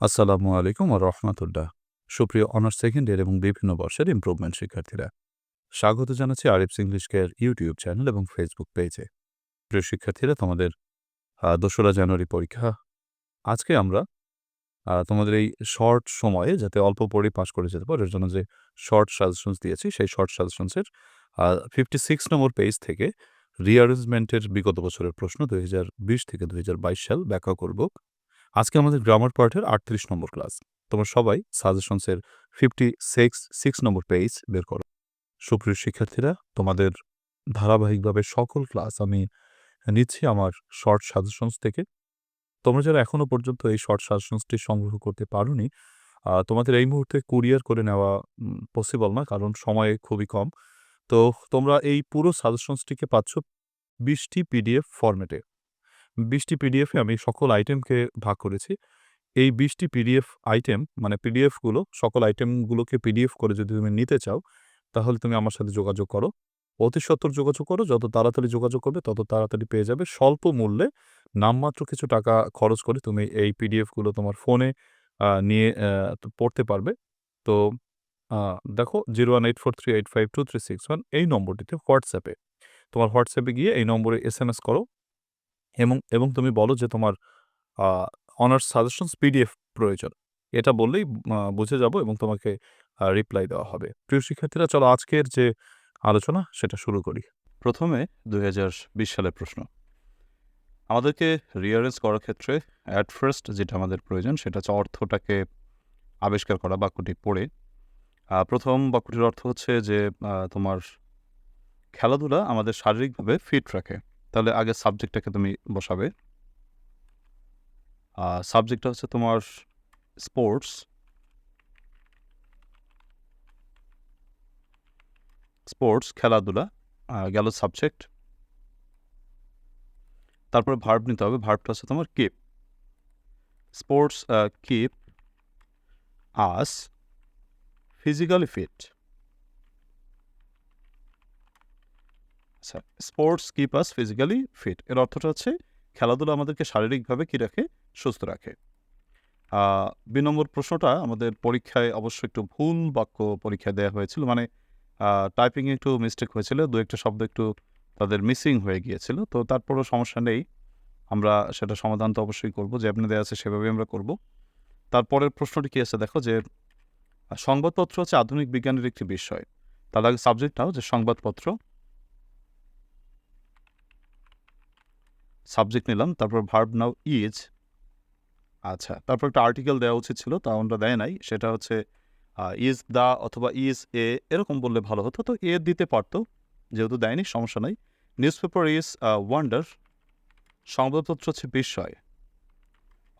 আসসালামু আলাইকুম আর রহমাতুল্লাহ। সুপ্রিয় অনার্স সেকেন্ড ইয়ার এবং বিভিন্ন বর্ষের ইমপ্রুভমেন্ট শিক্ষার্থীরা। স্বাগত জানাচ্ছি Arif's English care YouTube channel এবং ফেসবুক পেজে। প্রিয় শিক্ষার্থীরা, তোমাদের দোসরা জানুয়ারি পরীক্ষা। আজকে আমরা তোমাদের এই শর্ট সময়ে যাতে অল্প পড়েই পাশ করে যেতে পারো, এর জন্য যে শর্ট সাজেশনস দিয়েছি, সেই শর্ট সাজেশনসের ফিফটি সিক্স নম্বর পেজ থেকে রিঅ্যারেঞ্জমেন্টের বিগত বছরের প্রশ্ন ২০২০ থেকে ২০২২ সাল ব্যাখ্যা করব। আজকে আমাদের গ্রামার পার্টের ৩৮ নম্বর ক্লাস। তোমরা সবাই সাজেশনসের 56 6 নম্বর পেজ বের করো। সুপ্রিয় শিক্ষার্থীরা তোমাদের ধারাবাহিকভাবে সকল ক্লাস আমি নিচ্ছি আমার শর্ট সাজেশনস থেকে। তোমরা যারা এখনও পর্যন্ত এই শর্ট সাজেশনসটি সংগ্রহ করতে পারোনি, তোমাদের এই মুহূর্তে কুরিয়ার করে নেওয়া পসিবল না কারণ সময় খুবই কম। তো তোমরা এই পুরো সাজেশনসটিকে পাচ্ছ বিশটি পিডিএফ ফরম্যাটে। ২০ টি পিডিএফে আমি সকল আইটেমকে ভাগ করেছি। এই বিশটি পিডিএফ আইটেম মানে পিডিএফগুলো সকল আইটেমগুলোকে পিডিএফ করে যদি তুমি নিতে চাও, তাহলে তুমি আমার সাথে যোগাযোগ করো। অতি সত্বর যোগাযোগ করো। যত তাড়াতাড়ি যোগাযোগ করবে তত তাড়াতাড়ি পেয়ে যাবে। স্বল্প মূল্যে নামমাত্র কিছু টাকা খরচ করে তুমি এই পিডিএফগুলো তোমার ফোনে নিয়ে পড়তে পারবে। তো দেখো zero one eight four three eight five two three six one এই নম্বরটিতে হোয়াটসঅ্যাপে তোমার হোয়াটসঅ্যাপে গিয়ে এই নম্বরে এস করো এবং এবং তুমি বলো যে তোমার অনার্স সাজেশনস পিডিএফ প্রয়োজন। এটা বললেই বুঝে যাব এবং তোমাকে রিপ্লাই দেওয়া হবে। প্রিয় শিক্ষার্থীরা, চলো আজকের যে আলোচনা, সেটা শুরু করি। প্রথমে ২০২০ সালের প্রশ্ন। আমাদেরকে রিঅ্যারেঞ্জ করার ক্ষেত্রে অ্যাট ফার্স্ট যেটা আমাদের প্রয়োজন, সেটা হচ্ছে অর্থটাকে আবিষ্কার করা বাক্যটি পড়ে। প্রথম বাক্যটির অর্থ হচ্ছে যে তোমার খেলাধুলা আমাদের শারীরিকভাবে ফিট রাখে। তাহলে আগে সাবজেক্টটাকে তুমি বসাবে। সাবজেক্টটা হচ্ছে তোমার স্পোর্টস। স্পোর্টস খেলাধুলা গেল সাবজেক্ট। তারপরে ভার্ব নিতে হবে। ভার্বটা হচ্ছে তোমার keep. Sports keep us physically fit. আচ্ছা, sports keep us physically fit. এর অর্থটা হচ্ছে খেলাধুলা আমাদেরকে শারীরিকভাবে কি রাখে? সুস্থ রাখে। ২ নম্বর প্রশ্নটা আমাদের পরীক্ষায় অবশ্য একটু ভুল বাক্য পরীক্ষায় দেওয়া হয়েছিল। মানে আ টাইপিং একটু মিস্টেক হয়েছিল। ২-১ টা শব্দ একটু তাদের মিসিং হয়ে গিয়েছিল। তো তারপরও সমস্যা নেই। আমরা সেটা সমাধান তো অবশ্যই করব। যে আপনি দেয়া আছে সেভাবেই আমরা করব। তারপরের প্রশ্নটি কি আছে দেখো যে সংবাদপত্র হচ্ছে আধুনিক বিজ্ঞানের একটি বিষয়। তাহলে আগে সাবজেক্ট নাও যে সংবাদপত্র। সাবজেক্ট নিলাম। তারপর ভার্ব নাও ইজ। আচ্ছা, তারপর একটা আর্টিকেল দেওয়া উচিত ছিল। তা আমরা দেয় নাই। সেটা হচ্ছে ইজ দ্য অথবা ইজ এ এরকম বললে ভালো হতো। তো এ দিতে পারত। যেহেতু দেয়নি সমস্যা নাই। নিউজপেপার ইজ ওয়ান্ডার সংবাদপত্র হচ্ছে বিস্ময়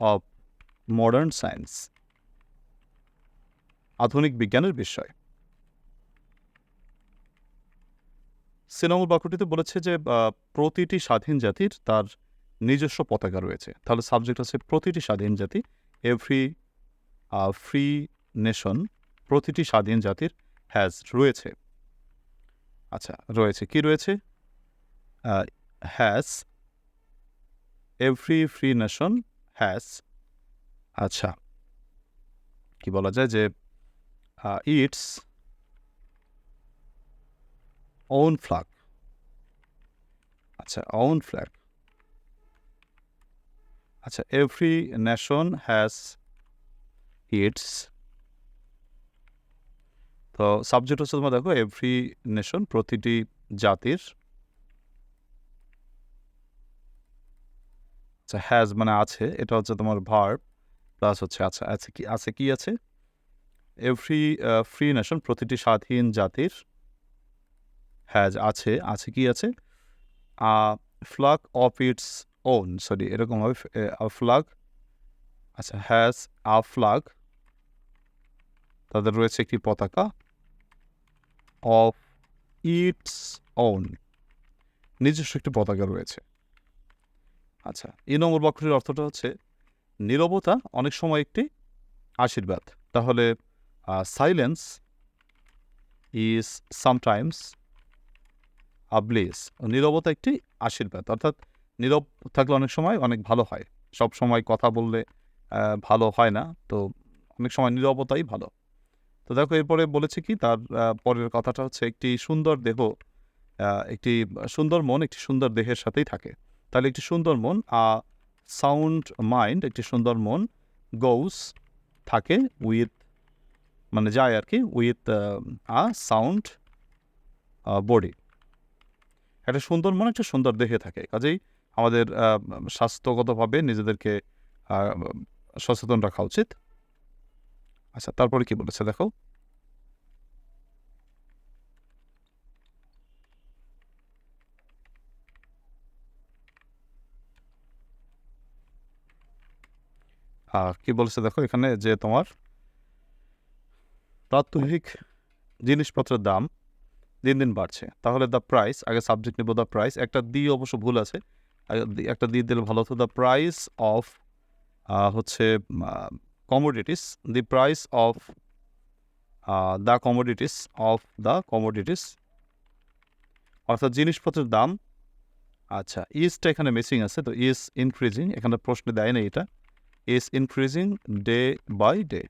অফ মডার্ন সায়েন্স আধুনিক বিজ্ঞানের বিষয় সি নম্বর বাক্যটিতে বলেছে যে প্রতিটি স্বাধীন জাতির তার নিজস্ব পতাকা রয়েছে। তাহলে সাবজেক্ট হচ্ছে প্রতিটি স্বাধীন জাতি এভরি ফ্রি নেশন প্রতিটি স্বাধীন জাতির হ্যাজ রয়েছে। আচ্ছা, রয়েছে। কি রয়েছে? Has every free nation has আচ্ছা। কি বলা যায় যে ইটস ওন ফ্ল্যাগ আচ্ছা, ওন ফ্ল্যাগ আচ্ছা, এভরি নেশন হ্যাজ ইটস তো সাবজেক্ট হচ্ছে তোমরা দেখো এভরি নেশন প্রতিটি জাতির আচ্ছা, হ্যাজ মানে আছে। এটা হচ্ছে তোমার ভার্ব প্লাস হচ্ছে আচ্ছা, আছে কি আছে কি আছে? এভরি ফ্রি নেশন প্রতিটি স্বাধীন জাতির হ্যাজ আছে। আছে কি আছে? Flag of its own sorry এরকম হবে এ আ ফ্ল্যাগ আচ্ছা, হ্যাজ আ ফ্ল্যাগ তাদের রয়েছে একটি পতাকা অফ ইটস ওন নিজস্ব একটি পতাকা রয়েছে। আচ্ছা, এই নম্বর বাক্যটির অর্থটা হচ্ছে নীরবতা অনেক সময় একটি আশীর্বাদ। তাহলে silence is sometimes a bless নীরবতা একটি আশীর্বাদ। অর্থাৎ নীরব থাকলে অনেক সময় অনেক ভালো হয়। সবসময় কথা বললে ভালো হয় না। তো অনেক সময় নীরবতাই ভালো। তো দেখো, এরপরে বলেছে কি, তার পরের কথাটা হচ্ছে, একটি সুন্দর দেহ একটি সুন্দর মন, একটি সুন্দর দেহের সাথেই থাকে। তাহলে একটি সুন্দর মন, আ সাউন্ড মাইন্ড একটি সুন্দর মন গৌস থাকে উইথ মানে যায় আর কি উইথ আ সাউন্ড বডি একটা সুন্দর মন, একটা সুন্দর দেহে থাকে। কাজেই আমাদের স্বাস্থ্যগতভাবে নিজেদেরকে সচেতন রাখা উচিত। আচ্ছা তারপরে কি বলেছে দেখো? কি বলেছে দেখো এখানে যে তোমার প্রাত্যহিক জিনিসপত্রের দাম দিন দিন বাড়ছে। তাহলে দ্য প্রাইস আগে সাবজেক্ট নেব দ্য প্রাইস একটা দি অবশ্য ভুল আছে। একটা দিয়ে দিলে ভালো হতো। দ্য প্রাইস অফ হচ্ছে commodities the price of the commodities of the commodities অর্থাৎ জিনিসপত্রের দাম। আচ্ছা ইজটা এখানে মিসিং আছে, তো ইজ ইনক্রিজিং এখানে প্রশ্নে দেয় না এটা। Is increasing day by day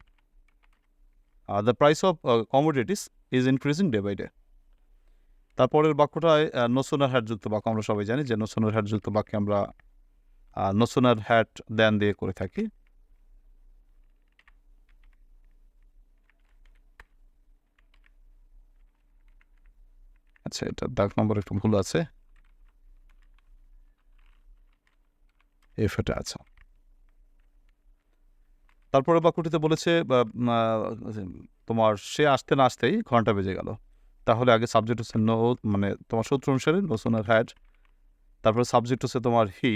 the price of commodities is increasing day by day তারপরের বাক্যটায় নসুনার হ্যাট যুক্ত বাক্য আমরা সবাই জানি যে নসুনার হ্যাট যুক্ত বাক্যে আমরা নসুনার হ্যাট দেন দিয়ে করে থাকি। আচ্ছা এটা দাগ নম্বর একটু ভুল আছে। এফ এটা আছে। তারপরে বাক্যটিতে বলেছে তোমার সে আসতে না আসতেই ঘণ্টা বেজে গেল। তাহলে আগে সাবজেক্ট হচ্ছে নো মানে তোমার সূত্র অনুসারে নো সোনার হ্যাড তারপরে সাবজেক্ট হচ্ছে তোমার হি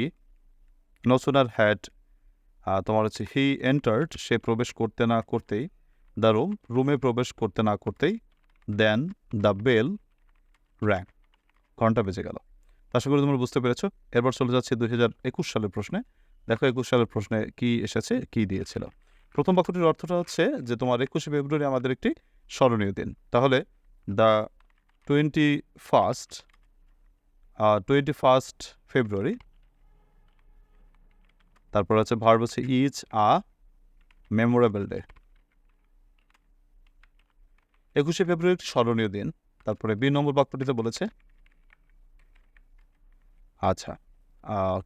নো সোনার হ্যাড তোমার হচ্ছে হি এন্টার্ড সে প্রবেশ করতে না করতেই দ্য রুম রুমে প্রবেশ করতে না করতেই দেন দ্য বেল র্যাং ঘণ্টা বেজে গেল। আশা করি তোমরা বুঝতে পেরেছ। এরপর চলে যাচ্ছে দুই হাজার একুশ সালের প্রশ্নে। দেখো একুশ সালের প্রশ্নে কি এসেছে, কি দিয়েছিল। প্রথম বাক্যটির অর্থটা হচ্ছে যে তোমার একুশে ফেব্রুয়ারি আমাদের একটি স্মরণীয় দিন। তাহলে the twenty first twenty first February. তারপর হচ্ছে ভার্ব হচ্ছে ইজ আ মেমোরেবল ডে। একুশে ফেব্রুয়ারি একটি স্মরণীয় দিন। তারপরে বি নম্বর বাক্যটিতে বলেছে আচ্ছা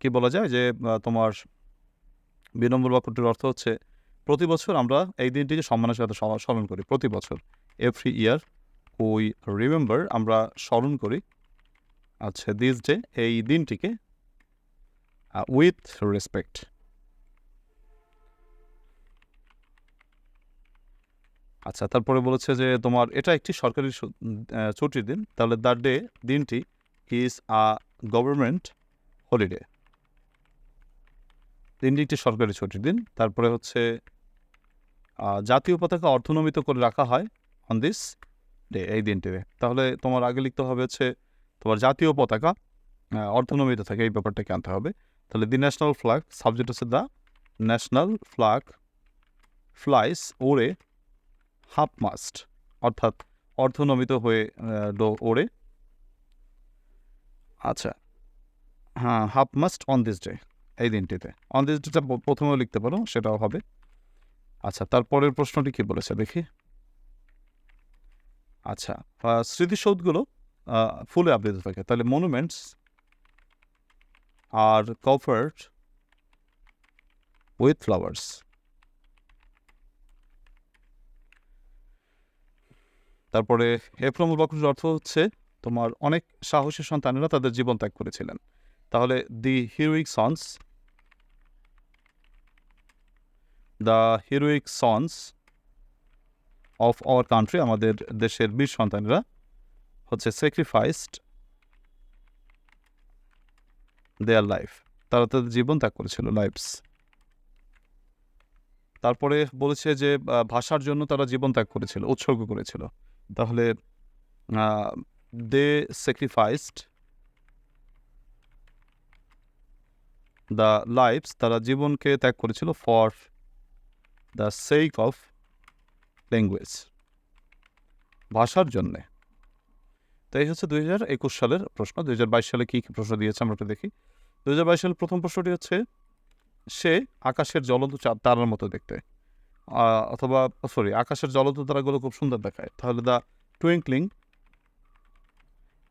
কি বলা যায় যে তোমার বি নম্বর বাক্যটির অর্থ হচ্ছে, প্রতি বছর আমরা এই দিনটিকে সম্মানের সাথে স্মরণ করি, প্রতি বছর এভরি ইয়ার উই রিমেম্বার আমরা স্মরণ করি। আচ্ছা দিস ডে এই দিনটিকে উইথ রেসপেক্ট আচ্ছা তারপরে বলেছে যে তোমার, এটা একটি সরকারি ছুটির দিন, তাহলে দ্য ডে দিনটি ইজ আ গভর্নমেন্ট হলিডে দিনটি একটি সরকারি ছুটির দিন, তারপরে হচ্ছে জাতীয় পতাকা অর্থনমিত করে রাখা হয় অন দিস ডে এই দিনটিতে। তাহলে তোমার আগে লিখতে হবে হচ্ছে তোমার জাতীয় পতাকা অর্থনমিত থাকে এই ব্যাপারটাকে আনতে হবে। তাহলে দি ন্যাশনাল ফ্ল্যাগ, সাবজেক্ট হচ্ছে দ্য ন্যাশনাল ফ্ল্যাগ ফ্লাইস ওড়ে হাফ মাস্ট, অর্থাৎ অর্থনমিত হয়ে ডো- ওড়ে আচ্ছা হ্যাঁ half mast on this day, এই দিনটিতে। অন দিস ডেটা প্রথমেও লিখতে পারো, সেটাও হবে। আচ্ছা তারপরের প্রশ্নটি কি বলেছে দেখি। আচ্ছা স্মৃতিসৌধগুলো ফুলে আবৃত থাকে। তাহলে মনুমেন্টস আর কভার্ড উইথ ফ্লাওয়ার্স তারপরে নম্বর বাক্যটির অর্থ হচ্ছে, তোমার অনেক সাহসী সন্তানেরা তাদের জীবন ত্যাগ করেছিলেন। তাহলে the heroic sons the heroic sons of our country আমাদের দেশের বীর সন্তানেরা হচ্ছে স্যাক্রিফাইসড দেয়ার লাইফ তারা তাদের জীবন ত্যাগ করেছিল লাইফস তারপরে বলেছে যে ভাষার জন্য তারা জীবন ত্যাগ করেছিল, উৎসর্গ করেছিল। তাহলে দে স্যাক্রিফাইসড দ্য লাইফস তারা জীবনকে ত্যাগ করেছিল for the sake of language ভাষার জন্যে। তো এই হচ্ছে দুই হাজার একুশ সালের প্রশ্ন। দুই হাজার বাইশ সালে কী কী প্রশ্ন দিয়েছে আমরা একটু দেখি। দুই হাজার বাইশ সালের প্রথম প্রশ্নটি হচ্ছে, সে আকাশের জ্বলন্ত চা- তারার মতো দেখতে। অথবা সরি আকাশের জ্বলন্ত তারাগুলো খুব সুন্দর দেখায়। তাহলে দ্য টুইঙ্কলিং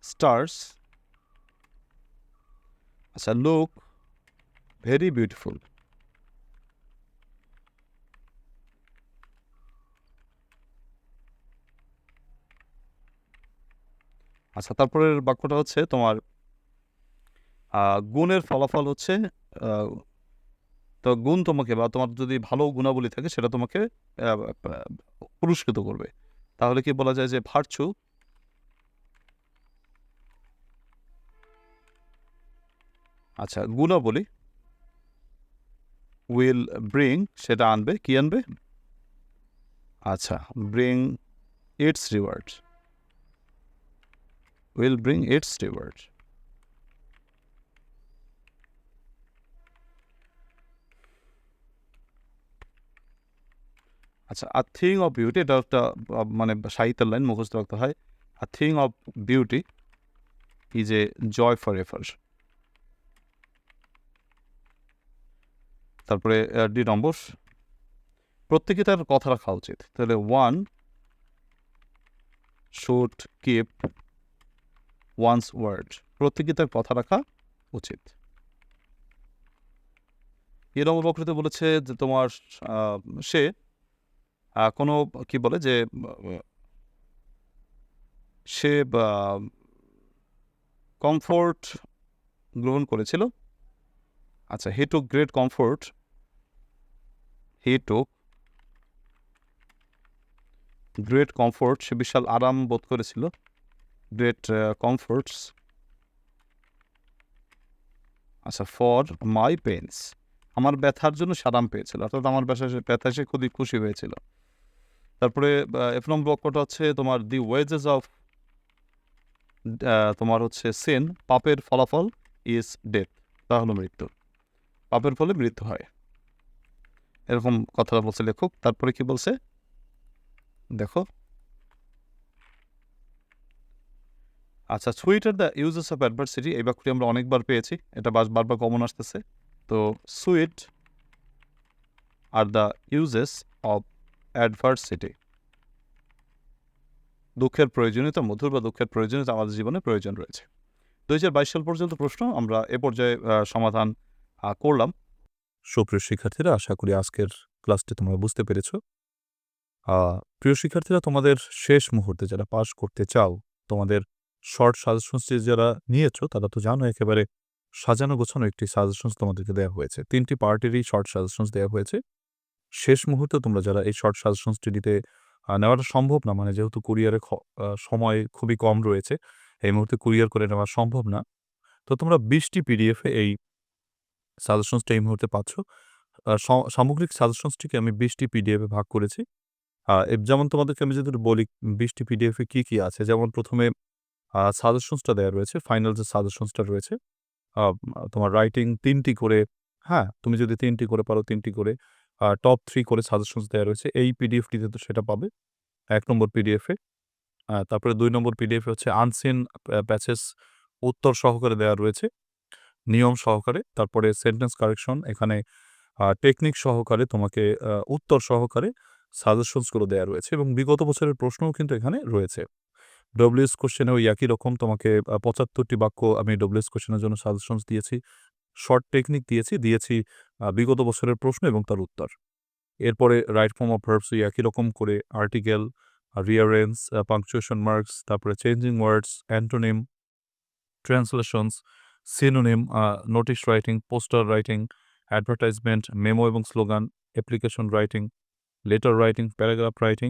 স্টার্স আচ্ছা লুক ভেরি বিউটিফুল আচ্ছা তারপরের বাক্যটা হচ্ছে তোমার গুণের ফলাফল হচ্ছে তো গুণ তোমাকে বা তোমার যদি ভালো গুণাবলী থাকে সেটা তোমাকে পুরস্কৃত করবে। তাহলে কি বলা যায় যে ভার্চু আচ্ছা গুণাবলী উইল ব্রিং সেটা আনবে, কি আনবে? আচ্ছা bring its reward will bring its reward আচ্ছা আ থিং অফ বিউটি এটা একটা মানে সাহিত্যের লাইন মুখস্থ রাখতে হয়। A thing of beauty is a joy forever তারপরে ডি নম্বর। প্রত্যেকে তার কথা রাখা উচিত। তাহলে one should keep one's word প্রত্যেকে তার কথা রাখা উচিত। এ নম্বর বক্তৃতা বলেছে যে তোমার সে কোনো কি বলে যে, সে কমফোর্ট গ্রহণ করেছিল। আচ্ছা he took great comfort he took great comfort সে বিশাল আরাম বোধ করেছিল। গ্রেট কমফোর্টস আচ্ছা ফর মাই পেন্স আমার ব্যথার জন্য সে আরাম পেয়েছিল, অর্থাৎ আমার ব্যথা ব্যথা সে খুবই খুশি হয়েছিল। তারপরে এফ নম্বর বাক্যটা হচ্ছে তোমার দি ওয়েজেস অফ তোমার হচ্ছে সেন পাপের ফলাফল ইজ ডেথ তা হলো মৃত্যু। পাপের ফলে মৃত্যু হয়। এরকম কথাটা বলছে লেখক। তারপরে কি বলছে? দেখো। আচ্ছা sweet the uses of adversity এই বাক্যটি আমরা অনেকবার পেয়েছি। এটা বারবার কমন আসতেছে। তো sweet are the uses of adversity দুঃখের প্রয়োজনীয়তা, মধুর বা দুঃখের প্রয়োজনীয়তা আমাদের জীবনে প্রয়োজন রয়েছে। দুই হাজার বাইশ সাল পর্যন্ত প্রশ্ন আমরা এ পর্যায়ে সমাধান করলাম। সুপ্রিয় শিক্ষার্থীরা, আশা করি আজকের ক্লাসটি তোমরা বুঝতে পেরেছ। প্রিয় শিক্ষার্থীরা, তোমাদের শেষ মুহূর্তে যারা পাস করতে চাও, তোমাদের শর্ট সাজেশনস যারা নিয়েছো তারা তো জানো একেবারে সাজানো গোছানো একটি সাজেশনস তোমাদেরকে দেওয়া হয়েছে। তিনটি পার্টেরই শর্ট সাজেশনস দেওয়া হয়েছে। শেষ মুহূর্তে তোমরা যারা এই শর্ট সাজেশনসটি আহ, নেওয়াটা সম্ভব না মানে যেহেতু কুরিয়ারে সময় খুবই কম রয়েছে এই মুহূর্তে কুরিয়ার করে নেওয়া সম্ভব না। তো তোমরা বিশটি পিডিএফে এই সাজেশনসটা এই মুহূর্তে পাচ্ছ। সামগ্রিক সাজেশনসটিকে আমি বিশটি পিডিএফে ভাগ করেছি। যেমন তোমাদেরকে আমি যদি বলি বিশটি পিডিএফে কি কি আছে? যেমন প্রথমে সাজেশনসটা দেওয়া রয়েছে ফাইনাল যে সাজেশনসটা রয়েছে তোমার রাইটিং তিনটি করে হ্যাঁ তুমি যদি তিনটি করে পারো, তিনটি করে টপ থ্রি করে সাজেশনস দেওয়া রয়েছে, এই পিডিএফটিতে তো সেটা পাবে, এক নম্বর পিডিএফে তারপরে দুই নম্বর পিডিএফে হচ্ছে আনসিন প্যাচেস উত্তর সহকারে দেওয়া রয়েছে, নিয়ম সহকারে, তারপরে সেন্টেন্স কারেকশন এখানে টেকনিক সহকারে তোমাকে উত্তর সহকারে সাজেশনসগুলো দেওয়া রয়েছে এবং বিগত বছরের প্রশ্নও কিন্তু এখানে রয়েছে। ডব্লিউএস কোশ্চেনেও একই রকম তোমাকে পঁচাত্তরটি বাক্য আমি ডব্লিউএস কোশ্চেনের জন্য সাজেশনস দিয়েছি। শর্ট টেকনিক দিয়েছি দিয়েছি বিগত বছরের প্রশ্ন এবং তার উত্তর। এরপরে রাইট ফর্ম অফ ভার্বস একই রকম করে আর্টিকেল রিয়ারেন্স পাংচুয়েশন মার্কস তারপরে changing words antonym translations synonym notice writing poster writing advertisement memo এবং slogan application writing letter writing paragraph writing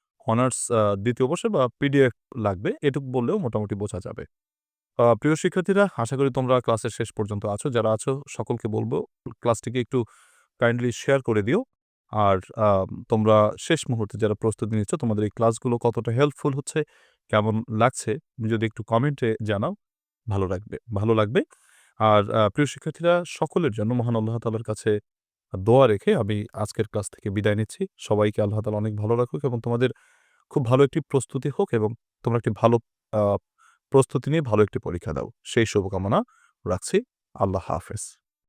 honours দ্বিতীয় বর্ষে বা পিডিএফ লাগবে, এটুকু বললেও মোটামুটি বোঝা যাবে। প্রিয় শিক্ষার্থীরা, আশা করি তোমরা ক্লাসের শেষ পর্যন্ত আছো। যারা আছো, সকলকে বলব, ক্লাসটিকে একটু কাইন্ডলি শেয়ার করে দিও। আর তোমরা শেষ মুহূর্তে যারা প্রস্তুতি নিচ্ছ, তোমাদের এই ক্লাসগুলো কতটা হেল্পফুল হচ্ছে, কেমন লাগছে, যদি একটু কমেন্টে জানাও, ভালো লাগবে ভালো লাগবে। আর প্রিয় শিক্ষার্থীরা, সকলের জন্য মহান আল্লাহ তালার কাছে দোয়া রেখে আমি আজকের ক্লাস থেকে বিদায় নিচ্ছি। সবাইকে আল্লাহ তালা অনেক ভালো রাখুক এবং তোমাদের খুব ভালো একটি প্রস্তুতি হোক এবং তোমরা একটি ভালো প্রস্তুতি নিয়ে ভালো একটি পরীক্ষা দাও। সেই শুভকামনা রাখছি। আল্লাহ হাফেজ।